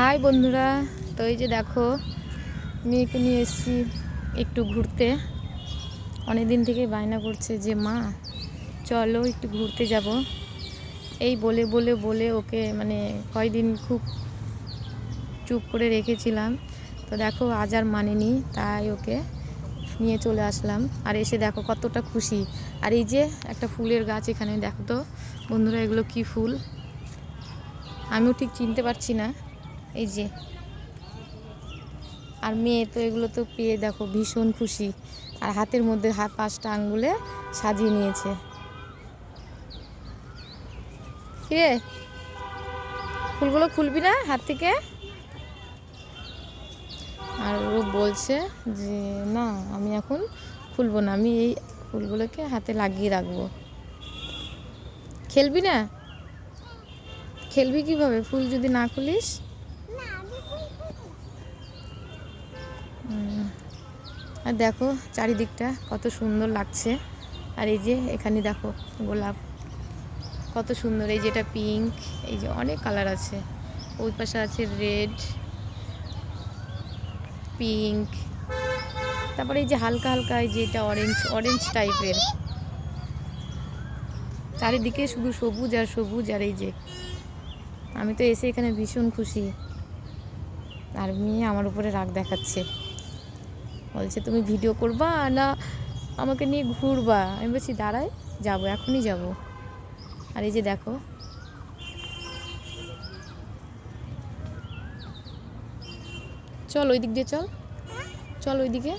High বন্ধুরা, তো এই যে দেখো, মেয়েকে নিয়ে এসেছি একটু ঘুরতে। অনেক দিন থেকে বায়না করছে যে, মা, চলো একটু ঘুরতে যাব। এই বলে বলে বলে ওকে মানে কয়দিন খুব চুপ করে রেখেছিলাম। তো দেখো, আজ আর মানেনি তাই ওকে নিয়ে চলে আসলাম। আর এসে দেখো কতটা খুশি। আর এই যে একটা ফুলের গাছ এখানে, দেখো তো বন্ধুরা, এগুলো কি ফুল? আমিও ঠিক চিনতে পারছি না। এই যে। আর মেয়ে তো এগুলো তো পেয়ে দেখো ভীষণ খুশি। আর হাতের মধ্যে হাত পাঁচটা আঙ্গুলে সাজিয়ে নিয়েছে। কিরে? ফুলগুলো খুলবি না হাত থেকে? আর ও বলছে যে, না, আমি এখন খুলবো না। আমি এই ফুলগুলোকে হাতে লাগিয়ে রাখব। খেলবি না? খেলবি কীভাবে? ফুল যদি না খুলিস? আর দেখো চারিদিকটা কত সুন্দর লাগছে। আর এই যে এখানে দেখো গোলাপ, কত সুন্দর। এই যেটা পিঙ্ক এই যে অনেক কালার আছে। ওই পাশে আছে রেড পিঙ্ক তারপরে এই যে হালকা হালকা এই যে এটা অরেঞ্জ অরেঞ্জ টাইপের চারিদিকে শুধু সবুজ আর সবুজ আর এই যে। আমি তো এসে এখানে ভীষণ খুশি। আর মেয়ে আমার উপরে রাগ দেখাচ্ছে। বলছে, তুমি ভিডিও করবা না আমাকে নিয়ে ঘুরবা? আমি বলছি দাঁড়াই যাব, এখনই যাব। আর এই যে দেখো। চল ওই দিক দিয়ে চল চল ওই দিকে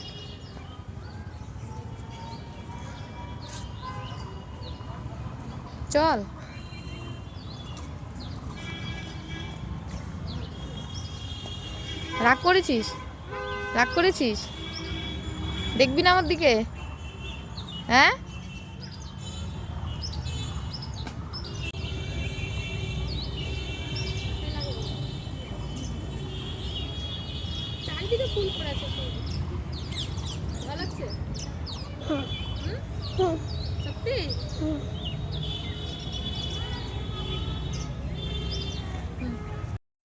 চল। রাগ করেছিস? রাগ করেছিস? দেখবি না আমার দিকে? হ্যাঁ? চারিদিকে ফুল পড়ে ভালো লাগছে? হুম? সত্যি?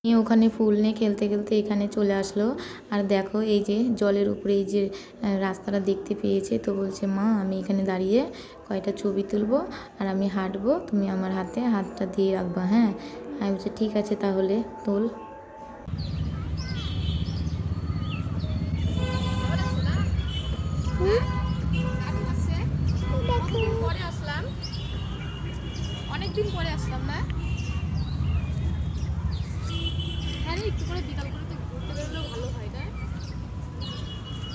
ওখানে ফুল নিয়ে খেলতে খেলতে এখানে চলে আসলো। আর দেখো এই যে জলের উপরে এই যে রাস্তাটা দেখতে পেয়েছে তো বলছে, মা, আমি এখানে দাঁড়িয়ে কয়টা ছবি তুলবো আর আমি হাঁটবো, তুমি আমার হাতে হাতটা দিয়ে রাখবা হ্যাঁ? আমি বলছি, ঠিক আছে তাহলে, তোল। অনেকদিন পরে আসলাম না? একটু করে বিকাল করে তো ঘুরতে বেরোলেও ভালো হয় না?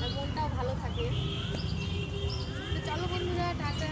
আর মনটাও ভালো থাকে। তো চলো বন্ধুরা, টাটা।